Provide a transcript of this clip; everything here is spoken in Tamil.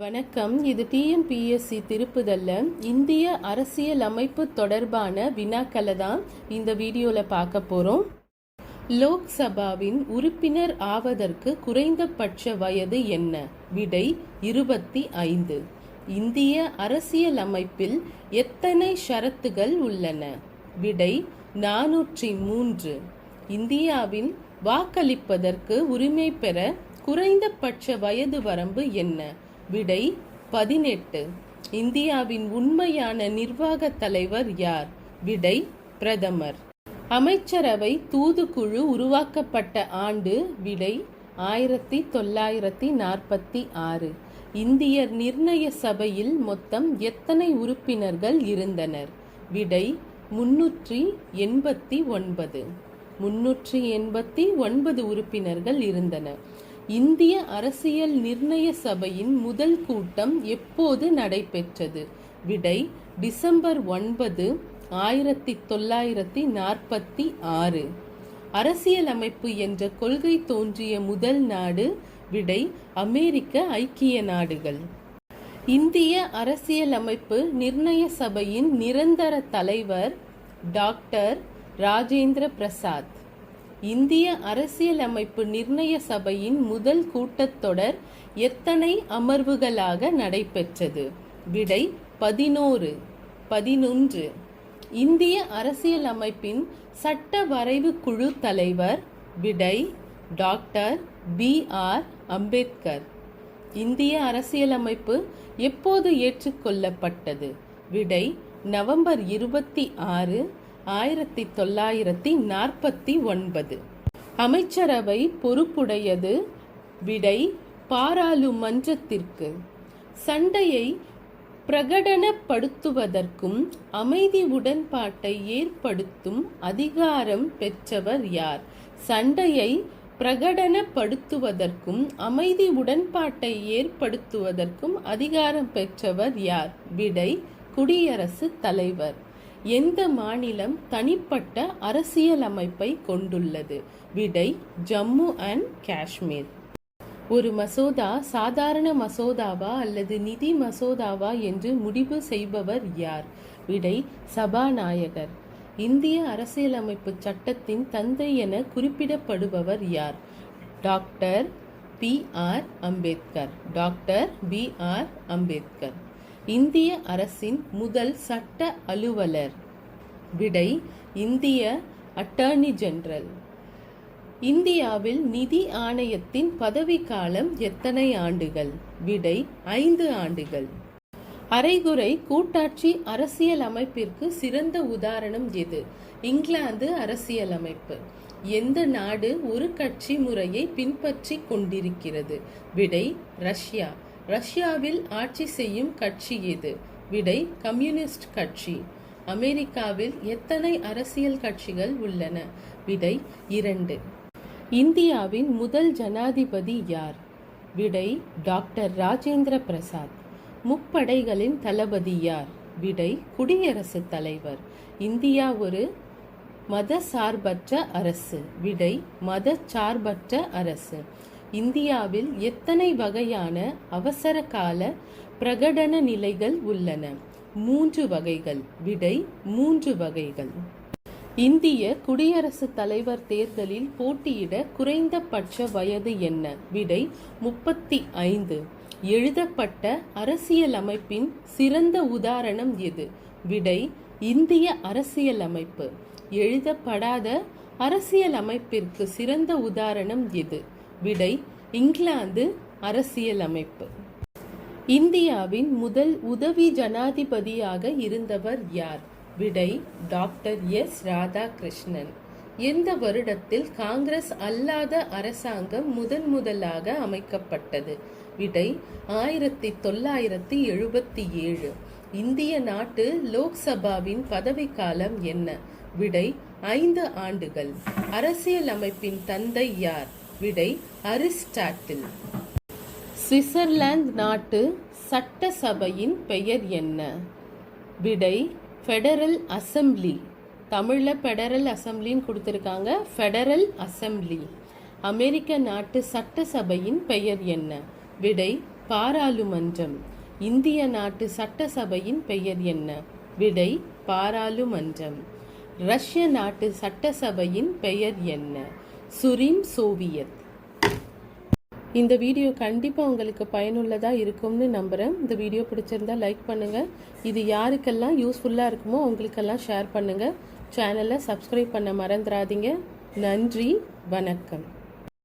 வணக்கம். இது டிஎன்பிஎஸ்சி திருப்புதல்ல. இந்திய அரசியல் அமைப்பு தொடர்பான வினாக்களை தான் இந்த வீடியோவில் பார்க்க போகிறோம் லோக்சபாவின் உறுப்பினர் ஆவதற்கு குறைந்தபட்ச வயது என்ன? விடை இருபத்தி ஐந்து. இந்திய அரசியல் அமைப்பில் எத்தனை ஷரத்துகள் உள்ளன? விடை நானூற்றி மூன்று. இந்தியாவின் வாக்களிப்பதற்கு உரிமை பெற குறைந்தபட்ச வயது வரம்பு என்ன? விடை பதினெட்டு. இந்தியாவின் உண்மையான நிர்வாக தலைவர் யார்? விடை பிரதமர். அமைச்சரவை தூதுக்குழு உருவாக்கப்பட்ட ஆண்டு விடை ஆயிரத்தி தொள்ளாயிரத்தி நாற்பத்தி ஆறு. இந்தியர் நிர்ணய சபையில் மொத்தம் எத்தனை உறுப்பினர்கள் இருந்தனர்? விடை முன்னூற்றி எண்பத்தி ஒன்பது. முன்னூற்றி எண்பத்தி ஒன்பது உறுப்பினர்கள் இருந்தனர். இந்திய அரசியல் நிர்ணய சபையின் முதல் கூட்டம் எப்போது நடைபெற்றது? விடை டிசம்பர் ஒன்பது ஆயிரத்தி தொள்ளாயிரத்தி நாற்பத்தி ஆறு. அரசியலமைப்பு என்ற கொள்கை தோன்றிய முதல் நாடு விடை அமெரிக்க ஐக்கிய நாடுகள். இந்திய அரசியலமைப்பு நிர்ணய சபையின் நிரந்தர தலைவர் டாக்டர் ராஜேந்திர பிரசாத். இந்திய அரசியலமைப்பு நிர்ணய சபையின் முதல் கூட்டத்தொடர் எத்தனை அமர்வுகளாக நடைபெற்றது? விடை பதினோரு பதினொன்று. இந்திய அரசியலமைப்பின் சட்ட வரைவு குழு தலைவர் விடை டாக்டர் பி ஆர் அம்பேத்கர். இந்திய அரசியலமைப்பு எப்போது ஏற்றுக்கொள்ளப்பட்டது? விடை நவம்பர் இருபத்தி ஆறு ஆயிரத்தி தொள்ளாயிரத்தி நாற்பத்தி ஒன்பது. அமைச்சரவை பொறுப்புடையது விடை பாராளுமன்றத்திற்கு. சண்டையை பிரகடனப்படுத்துவதற்கும் அமைதி உடன்பாட்டை ஏற்படுத்தும் அதிகாரம் பெற்றவர் யார்? சண்டையை பிரகடனப்படுத்துவதற்கும் அமைதி உடன்பாட்டை ஏற்படுத்துவதற்கும் அதிகாரம் பெற்றவர் யார்? விடை குடியரசுத் தலைவர். எந்த மாநிலம் தனிப்பட்ட அரசியலமைப்பை கொண்டுள்ளது? விடை ஜம்மு அண்ட் காஷ்மீர். ஒரு மசோதா சாதாரண மசோதாவா அல்லது நிதி மசோதாவா என்று முடிவு செய்பவர் யார்? விடை சபாநாயகர். இந்திய அரசியலமைப்பு சட்டத்தின் தந்தை என குறிப்பிடப்படுபவர் யார்? Doctor B R Ambedkar. Doctor B R Ambedkar. இந்திய அரசின் முதல் சட்ட அலுவலர். விடை இந்திய அட்டர்னி ஜெனரல் இந்தியாவில் நிதி ஆணையத்தின் பதவிக்காலம் எத்தனை ஆண்டுகள்? விடை ஐந்து ஆண்டுகள். அரைகுறை கூட்டாட்சி அரசியலமைப்பிற்கு சிறந்த உதாரணம் எது? இங்கிலாந்து அரசியலமைப்பு. எந்த நாடு ஒரு கட்சி முறையை பின்பற்றி கொண்டிருக்கிறது? விடை ரஷ்யா. ரஷ்யாவில் ஆட்சி செய்யும் கட்சி எது விடை கம்யூனிஸ்ட் கட்சி. அமெரிக்காவில் எத்தனை அரசியல் கட்சிகள் உள்ளன? விடை இரண்டு. இந்தியாவின் முதல் ஜனாதிபதி யார்? விடை டாக்டர் ராஜேந்திர பிரசாத். முப்படைகளின் தளபதி யார்? விடை குடியரசுத் தலைவர். இந்தியா ஒரு மத சார்பற்ற அரசு. விடை மத சார்பற்ற அரசு. இந்தியாவில் எத்தனை வகையான அவசர கால பிரகடன நிலைகள் உள்ளன? மூன்று வகைகள். விடை மூன்று வகைகள். இந்திய குடியரசுத் தலைவர் தேர்தலில் போட்டியிட குறைந்தபட்ச வயது என்ன? விடை முப்பத்தி ஐந்து. எழுதப்பட்ட அரசியலமைப்பின் சிறந்த உதாரணம் எது? விடை இந்திய அரசியலமைப்பு. எழுதப்படாத அரசியலமைப்பிற்கு சிறந்த உதாரணம் எது? விடை இங்கிலாந்து அரசியலமைப்பு. இந்தியாவின் முதல் உதவி ஜனாதிபதியாக இருந்தவர் யார்? விடை டாக்டர் எஸ். ராதாகிருஷ்ணன். எந்த வருடத்தில் காங்கிரஸ் அல்லாத அரசாங்கம் முதன் முதலாக அமைக்கப்பட்டது. விடை ஆயிரத்தி தொள்ளாயிரத்தி எழுபத்தி ஏழு. இந்திய நாட்டு லோக்சபாவின் பதவிக்காலம் என்ன? விடை ஐந்து ஆண்டுகள். அரசியலமைப்பின் தந்தை யார்? விடை அரிஸ்டாட்டில். சுவிட்சர்லாந்து நாட்டு சட்டசபையின் பெயர் என்ன? விடை ஃபெடரல் அசம்பிளி. தமிழில் ஃபெடரல் அசம்பிளின்னு கொடுத்துருக்காங்க. Federal assembly. அமெரிக்க நாட்டு சட்டசபையின் பெயர் என்ன? விடை பாராளுமன்றம். இந்திய நாட்டு சட்டசபையின் பெயர் என்ன? விடை பாராளுமன்றம். ரஷ்ய நாட்டு சட்டசபையின் பெயர் என்ன? சுரின் சோவியத். இந்த வீடியோ கண்டிப்பாக உங்களுக்கு பயனுள்ளதாக இருக்கும்னு நம்புகிறேன் இந்த வீடியோ பிடிச்சிருந்தா லைக் பண்ணுங்கள் இது யாருக்கெல்லாம் யூஸ்ஃபுல்லாக இருக்குமோ அவங்களுக்கெல்லாம் ஷேர் பண்ணுங்கள் சேனலை சப்ஸ்கிரைப் பண்ண மறந்துடாதீங்க. நன்றி வணக்கம்.